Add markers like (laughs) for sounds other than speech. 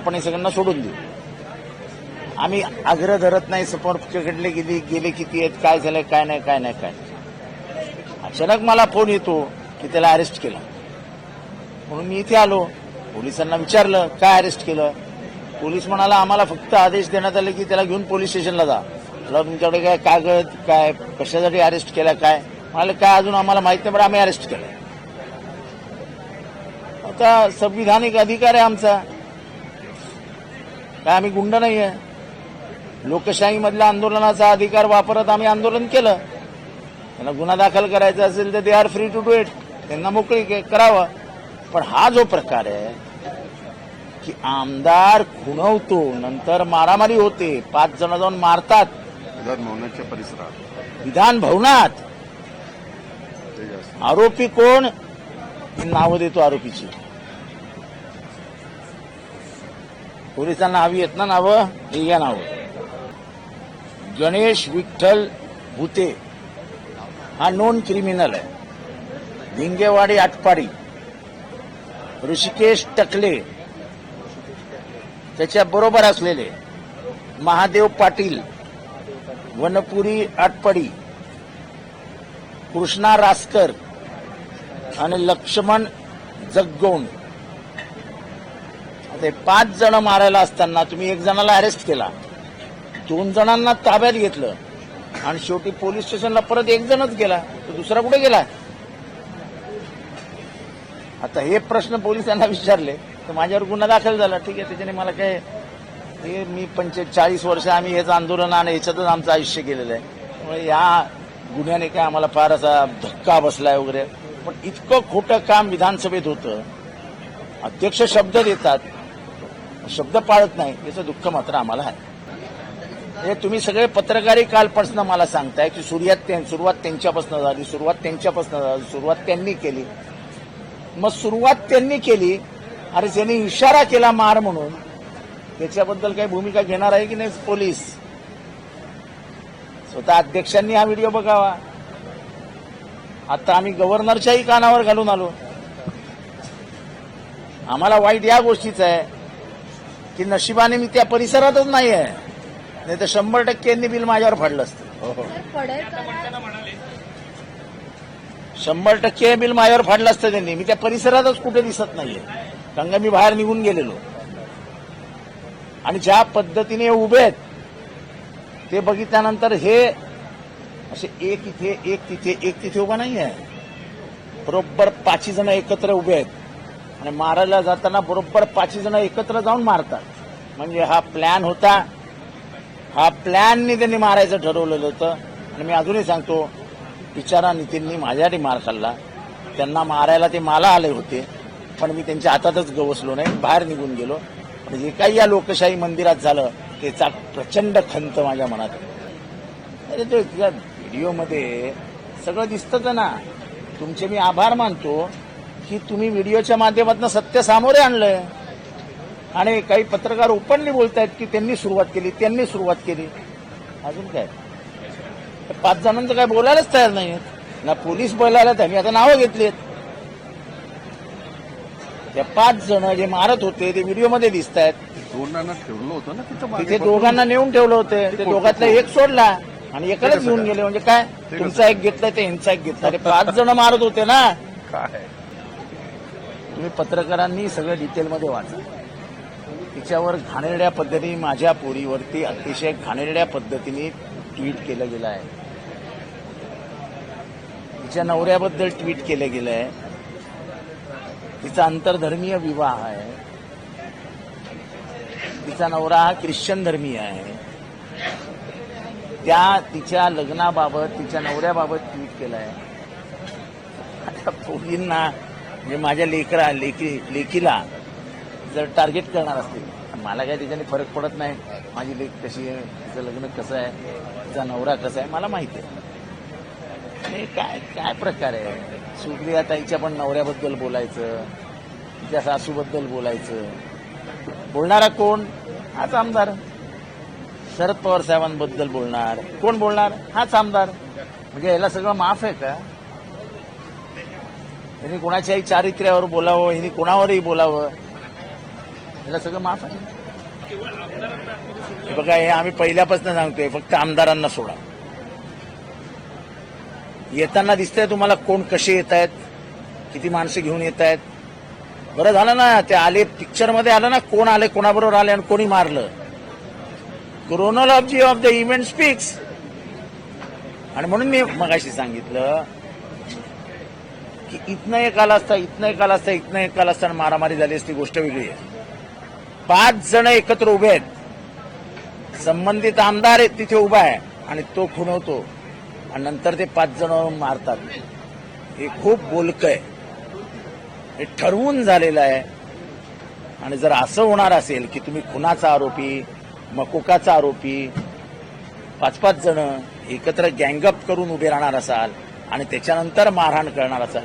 आपण हे सगळ्यांना सोडून देऊ. आम्ही आग्रह धरत नाही समोरच्याकडले गेले गेले किती आहेत काय झालं काय नाही काय नाही काय अचानक मला फोन येतो की त्याला अरेस्ट केला. म्हणून मी इथे आलो. पोलिसांना विचारलं काय अरेस्ट केलं? पोलीस म्हणाला आम्हाला फक्त आदेश देण्यात आले की त्याला घेऊन पोलीस स्टेशनला जा. म्हटलं तुमच्याकडे काय कागद काय कशासाठी अरेस्ट केला काय? म्हणाले काय अजून आम्हाला माहीत नाही पण आम्ही अरेस्ट केलं आता संविधानिक अधिकार आहे आमचा. काय आम्ही गुंड नाही आहे लोकशाहीमधल्या आंदोलनाचा अधिकार वापरत आम्ही आंदोलन केलं. त्यांना गुन्हा दाखल करायचा असेल तर they are free to do it. त्यांना मोकळी करावं. पण हा जो प्रकार आहे की आमदार खुणवतो नंतर मारामारी होते पाच जण जाऊन मारतात. विधान भवनाच्या परिसरात. विधान भवनात. आरोपी कोण? नावं देतो आरोपीची. पोलिसांना हवी आहेत ना नावं? हे घ्या नावं. गणेश विठ्ठल भूते. हा नॉन क्रिमिनल आहे. भिंगेवाडी आटपाडी. ऋषिकेश टकले. त्याच्या बरोबर असलेले महादेव पाटील वनपुरी आटपाडी कृष्णा रासकर आणि लक्ष्मण जगगोंड. आता हे पाच जण मारायला असताना तुम्ही एक जणाला अरेस्ट केला. दोन जणांना ताब्यात घेतलं. आणि शेवटी पोलीस स्टेशनला परत एक जणच गेला. तर दुसरा कुठे गेला? आता हे प्रश्न पोलिसांना विचारले. तर माझ्यावर गुन्हा दाखल झाला. ठीक आहे त्याच्याने मला काय हे मी पंचेचाळीस वर्ष आम्ही हेच आंदोलन आणि ह्याच्यातच आमचं आयुष्य गेलेलं आहे. त्यामुळे या गुन्ह्याने काय आम्हाला फार असा धक्का बसलाय वगैरे. पण इतकं खोटं काम विधानसभेत होतं. अध्यक्ष शब्द देतात. शब्द पाळत नाही याचं दुःख मात्र आम्हाला आहे. हे तुम्ही सगळे पत्रकारही कालपासून मला सांगताय की सुरुवात ते सुरुवात त्यांच्यापासून झाली सुरुवात त्यांच्यापासून झाली सुरुवात त्यांनी केली. मग सुरुवात त्यांनी केली अरे त्यांनी इशारा केला मार म्हणून त्याच्याबद्दल काही भूमिका घेणार आहे की नाही पोलीस? स्वतः अध्यक्षांनी हा व्हिडिओ बघावा. आता आम्ही गव्हर्नरच्याही कानावर घालून आलो. आम्हाला वाईट या गोष्टीचं आहे. की नशिबाने मी त्या परिसरातच नाही आहे नाही तर शंभर टक्के यांनी बिल माझ्यावर फाडलं असतं. हो, हो. शंभर टक्के हे बिल माझ्यावर फाडलं असतं त्यांनी. मी त्या परिसरातच कुठे दिसत नाहीये. कारण मी बाहेर निघून गेलेलो. आणि ज्या पद्धतीने हे उभे आहेत ते बघितल्यानंतर हे असे एक इथे एक तिथे एक तिथे उभा नाही आहे बरोबर पाचही जण एकत्र उभे आहेत. आणि मारायला जाताना बरोबर पाचही जण एकत्र जाऊन मारतात. म्हणजे हा प्लॅन होता. हा प्लॅननी त्यांनी मारायचं ठरवलेलं होतं. आणि मी अजूनही सांगतो बिचारा नितीननी माझ्यासाठी मार खाल्ला. त्यांना मारायला ते मला आले होते. पण मी त्यांच्या हातातच गवसलो नाही. बाहेर निघून गेलो. पण जे काही या लोकशाही मंदिरात झालं त्याचा प्रचंड खंत माझ्या मनात. अरे तो व्हिडिओमध्ये सगळं दिसतं ना. तुमचे मी आभार मानतो. की तुम्ही व्हिडिओच्या माध्यमातून सत्य सामोरे आणलंय. आणि काही पत्रकार ओपनली बोलतायत की त्यांनी सुरुवात केली त्यांनी सुरुवात केली. अजून काय? पाच जणांचं काय बोलायलाच तयार नाही ना पोलीस बोलायला त्यांनी आता नावं घेतलीत त्या पाच जण जे मारत होते ते व्हिडिओमध्ये दिसत आहेत दोनांना ठेवलं होतं ना तिथं. दोघांना नेऊन ठेवलं होतं. ते दोघातला एक सोडला आणि एकालाच घेऊन गेले. म्हणजे काय? तुमचा एक घेतलाय ते ह्यांचा एक घेतला (laughs) ते पाच जण मारत होते ना. काय? तुम्ही पत्रकारांनी सगळं डिटेलमध्ये वाचलं तिच्यावर घाणेरड्या पद्धतीने माझ्या पोरीवरती अतिशय घाणेरड्या पद्धतीने ट्विट केलं गेलं आहे. तिच्या नवऱ्याबद्दल ट्विट केलं गेलं आहे. तिचा आंतरधर्मीय विवाह आहे. तिचा नवरा हा ख्रिश्चन धर्मीय आहे. त्या तिच्या लग्नाबाबत तिच्या नवऱ्याबाबत ट्विट केलं आहे. आता पोरींना म्हणजे माझ्या लेकरा लेखी लेखीला जर टार्गेट करणार असतील मला काय त्याच्याने फरक पडत नाही. माझी लेख कशी आहे तिचं लग्न कसं आहे तिचा नवरा कसा आहे मला माहिती आहे. हे काय काय प्रकार आहे? सुप्रिया ताईच्या पण नवऱ्याबद्दल बोलायचं तिच्या सासूबद्दल बोलायचं. बोलणारा कोण? हाच आमदार. शरद पवार साहेबांबद्दल बोलणार. कोण बोलणार? हाच आमदार. म्हणजे याला सगळं माफ आहे का? यांनी कोणाच्याही चारित्र्यावर बोलावं यांनी कोणावरही बोलावं. याला सगळं माफ आहे. बघा हे आम्ही पहिल्यापासून सांगतोय फक्त आमदारांना सोडा. येताना दिसतंय तुम्हाला कोण कसे येत आहेत किती माणसं घेऊन येत आहेत बरं झालं ना ते आले पिक्चरमध्ये आलं ना कोण आले कोणाबरोबर आले आणि कोणी मारलं. Chronology of the event speaks आणि म्हणून मी मगाशी सांगितलं की इथनं एक आला असता इथनं एक आला असता इथनं एक आला असताना मारामारी झाली असती गोष्ट वेगळी आहे. पाच जण एकत्र उभे आहेत. संबंधित आमदार आहेत तिथे उभा आहे आणि तो खुणवतो आणि नंतर ते पाच जण मारतात. हे खूप बोलक आहे. हे ठरवून झालेलं आहे. आणि जर असं होणार असेल की तुम्ही खुनाचा आरोपी मकोकाचा आरोपी पाच पाच जण एकत्र गँगअप करून उभे राहणार असाल आणि त्याच्यानंतर मारहाण करणार असाल